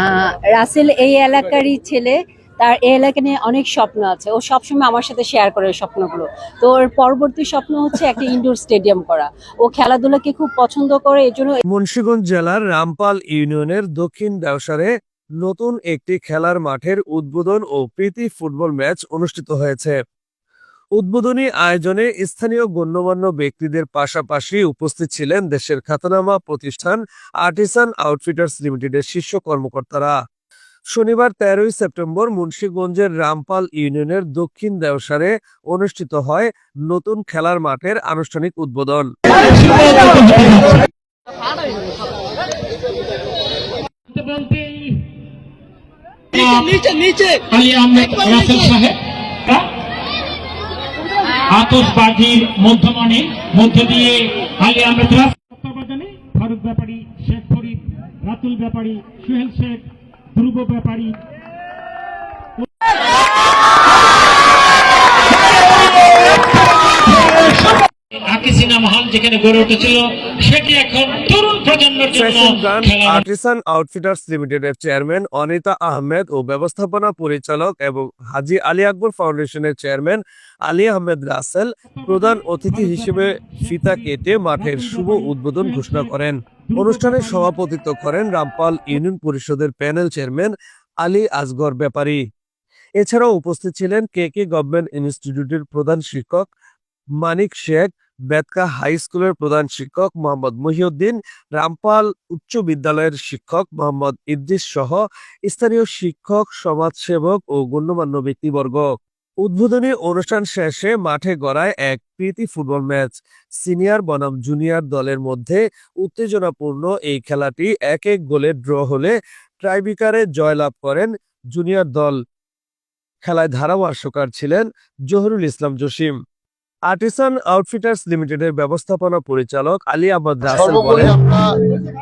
আহ, রাসেল এই এলাকারই ছেলে তার এই এলাকা নিয়ে অনেক স্বপ্ন আছে। ও সবসময় আমার সাথে শেয়ার করে স্বপ্নগুলো। তো ওর পরবর্তী স্বপ্ন হচ্ছে একটা ইনডোর স্টেডিয়াম করা। ও খেলাধুলাকে খুব পছন্দ করে এই জন্য মুন্সিগঞ্জ জেলার রামপাল ইউনিয়নের দক্ষিণ দেওসারে নতুন একটি খেলার মাঠের উদ্বোধন ও প্রীতি ফুটবল ম্যাচ অনুষ্ঠিত হয়েছে। উদ্বোধনী আয়োজনে স্থানীয় গণ্যমান্য ব্যক্তিদের পাশাপাশি উপস্থিত ছিলেন দেশের খ্যাতনামা প্রতিষ্ঠান আর্টিসান আউটফিটার্স লিমিটেডের শীর্ষ কর্মকর্তারা। শনিবার তেরোই সেপ্টেম্বর মুন্সীগঞ্জের রামপাল ইউনিয়নের দক্ষিণ দেওসারে অনুষ্ঠিত হয় নতুন খেলার মাঠের আনুষ্ঠানিক উদ্বোধন। নিচে নিচে আলী আহমেদ রাসেল সাহেব। আতসবাজির মধ্যমানে মধ্য দিয়ে আলী আহমেদ তত্ত্বাবধানে ফারুক ব্যাপারী, শেখ ফরিদ, রাতুল ব্যাপারী, সুহেল শেখ, ধ্রুব ব্যাপারী আকি যেখানে গড়ে উঠেছিল সেটি এখন তরুণ প্রজন্মের জন্য ফ্যাশন ব্র্যান্ড খেলার আর্টিসান আউটফিটার্স লিমিটেডের চেয়ারম্যান অনিতা আহমেদ ও ব্যবস্থাপনা পরিচালক এবং হাজি আলী আকবর ফাউন্ডেশনের চেয়ারম্যান আলী আহমেদ রাসেল প্রধান অতিথি হিসেবে ফিতা কেটে মাঠের শুভ উদ্বোধন ঘোষণা করেন। অনুষ্ঠানে সভাপতিত্ব করেন রামপাল ইউনিয়ন পরিষদের প্যানেল চেয়ারম্যান আলী আজগর ব্যাপারী। এছাড়াও উপস্থিত ছিলেন কে কে গভর্নমেন্ট ইনস্টিটিউটের প্রধান শিক্ষক মানিক শেখ বেতকা হাই স্কুলের প্রধান শিক্ষক মোহাম্মদ মহিউদ্দিন, রামপাল উচ্চ বিদ্যালয়ের শিক্ষক মোহাম্মদ ইদ্রিস সহ স্থানীয় শিক্ষক, সমাজসেবক ও গণ্যমান্য ব্যক্তিবর্গ। উদ্বোধনী অনুষ্ঠান শেষে মাঠে গড়ায় এক প্রীতি ফুটবল ম্যাচ। সিনিয়র বনাম জুনিয়র দলের মধ্যে উত্তেজনাপূর্ণ এই খেলাটি এক এক গোলে ড্র হলে ট্রাইবিকারে জয়লাভ করেন জুনিয়র দল। খেলায় ধারাভাষ্যকার ছিলেন জহুরুল ইসলাম জসিম। আর্টিসান আউটফিটার্স লিমিটেডের ব্যবস্থাপনা পরিচালক আলী আহমদ রাসেল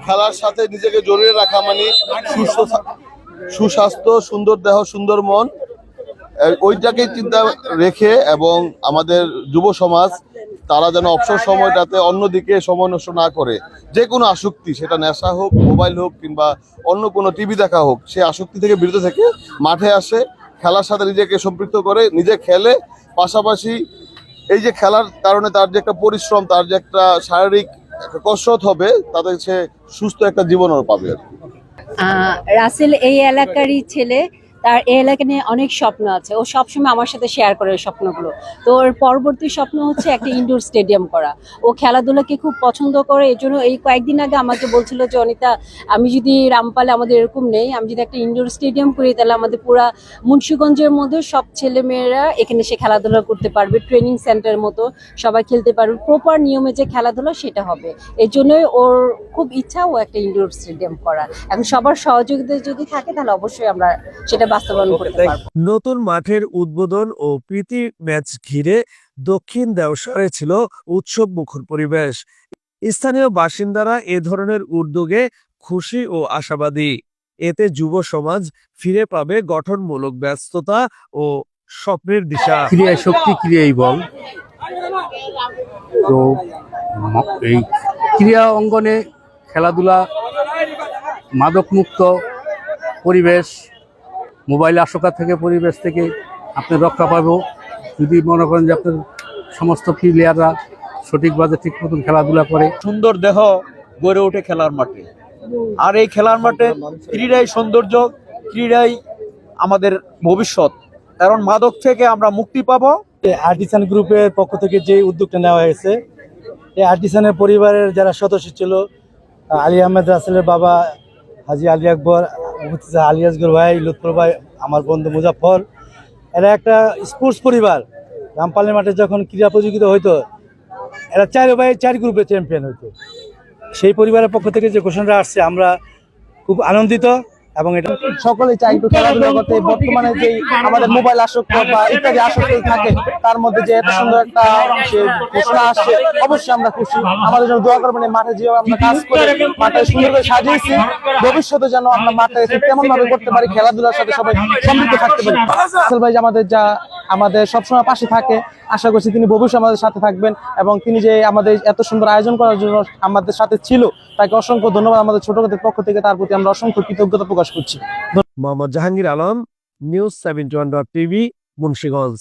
খেলার সাথে নিজেকে জড়িয়ে রাখা মানে সুস্থ সুস্বাস্থ্য, সুন্দর দেহ, সুন্দর মন ওইটাকে চিন্তা রেখে এবং আমাদের যুব সমাজ, তারা যেন অবসর সময়টাতে অন্যদিকে সময় নষ্ট না করে। যে কোনো আসক্তি, সেটা নেশা হোক, মোবাইল হোক, কিংবা অন্য কোনো টিভি দেখা হোক, সে আসক্তি থেকে বিরত থেকে মাঠে আসে, খেলার সাথে নিজেকে সম্পৃক্ত করে, নিজে খেলে, পাশাপাশি এই যে খেলার কারণে তার যে একটা পরিশ্রম, তার যে একটা শারীরিক কসরত হবে, তাতে সে সুস্থ একটা জীবনও পাবে রাসেল, এই এলাকারই ছেলে তার এই এলাকা নিয়ে অনেক স্বপ্ন আছে। ও সবসময় আমার সাথে শেয়ার করে ওই স্বপ্নগুলো। তো ওর পরবর্তী স্বপ্ন হচ্ছে একটা ইনডোর স্টেডিয়াম করা। ও খেলাধুলাকে খুব পছন্দ করে এই জন্য এই কয়েকদিন আগে আমাকে বলছিল যে, অনিতা, আমি যদি রামপালে আমাদের এরকম নেই, আমি যদি একটা ইনডোর স্টেডিয়াম করি, তাহলে আমাদের পুরা মুন্সিগঞ্জের মধ্যে সব ছেলে মেয়েরা এখানে সে খেলাধুলা করতে পারবে ট্রেনিং সেন্টার মতো সবাই খেলতে পারবে প্রপার নিয়মে যে খেলাধুলা সেটা হবে। এই জন্যই ওর খুব ইচ্ছা ও একটা ইনডোর স্টেডিয়াম করা। এখন সবার সহযোগিতা যদি থাকে, তাহলে অবশ্যই আমরা সেটা বাস্তবায়ন করতে পারব। নতুন মাঠের উদ্বোধন ও প্রীতি ম্যাচ ঘিরে দক্ষিণ দেওসারে ছিল উৎসব মুখর পরিবেশ। স্থানীয় বাসিন্দারা এ ধরনের উদ্যোগে খুশি ও আশাবাদী। এতে যুব সমাজ ফিরে পাবে গঠনমূলক ব্যস্ততা ও স্বপ্নের দিশা। ক্রিয়ায় শক্তি ক্রিয়াই বল। তো এই ক্রিয়া অঙ্গনে খেলাধুলা মাদকমুক্ত পরিবেশ মোবাইল আসক্ত থেকে পরিবেশ থেকে আপনি রক্ষা পাবো। যদি মনে করেন যে আপনার সমস্ত প্লেয়াররা সঠিকভাবে ঠিক মতন খেলাধুলা করে। সুন্দর দেহ গড়ে ওঠে খেলার মাঠে। আর এই খেলার মাঠে ক্রীড়াই সৌন্দর্য ক্রীড়াই আমাদের ভবিষ্যৎ। কারণ মাদক থেকে আমরা মুক্তি পাবো। আর্টিসান গ্রুপের পক্ষ থেকে যে উদ্যোগটা নেওয়া হয়েছে এই আর্টিসানের পরিবারের যারা সদস্য ছিল আলী আহমেদ রাসেলের বাবা হাজি আলী আকবর মুফতি আলী ভাই, লুৎফর ভাই, আমার বন্ধু মুজাফর এরা একটা স্পোর্টস পরিবার। রামপালের মাঠে যখন ক্রীড়া প্রতিযোগিতা হইতো, এরা চার ভাই, চার গ্রুপে চ্যাম্পিয়ন হইতো। সেই পরিবারের পক্ষ থেকে যে ঘোষণাটা আসছে, আমরা খুব আনন্দিত। এবং এটা সকলে চাই একটু খেলাধুলা করতে বর্তমানে যে আমাদের মোবাইল আসক্ত বা ইত্যাদি আসক্তি থাকে তার মধ্যে যে এত সুন্দর একটা ঘোষণা আসছে অবশ্যই আমরা খুশি। আমাদের জন্য দোয়া করবেন মাঠে যে আমরা কাজ করে মাঠে সুন্দর করে সাজিয়েছি। ভবিষ্যতে যেন আমরা মাঠে কেমন তেমন ভাবে করতে পারি খেলাধুলার সাথে সবাই সমৃদ্ধ থাকতে পারি। ভাই আমাদের যা আমাদের সবসময় পাশে থাকে। আশা করছি তিনি ভবিষ্যৎ আমাদের সাথে থাকবেন এবং তিনি যে আমাদের এত সুন্দর আয়োজন করার জন্য আমাদের সাথে ছিল, তাকে অসংখ্য ধন্যবাদ আমাদের ছোটদের পক্ষ থেকে তার প্রতি আমরা অসংখ্য কৃতজ্ঞতা প্রকাশ করছি। Mohammad Jahangir Alam, news seventy one dot TV, Munshiganj.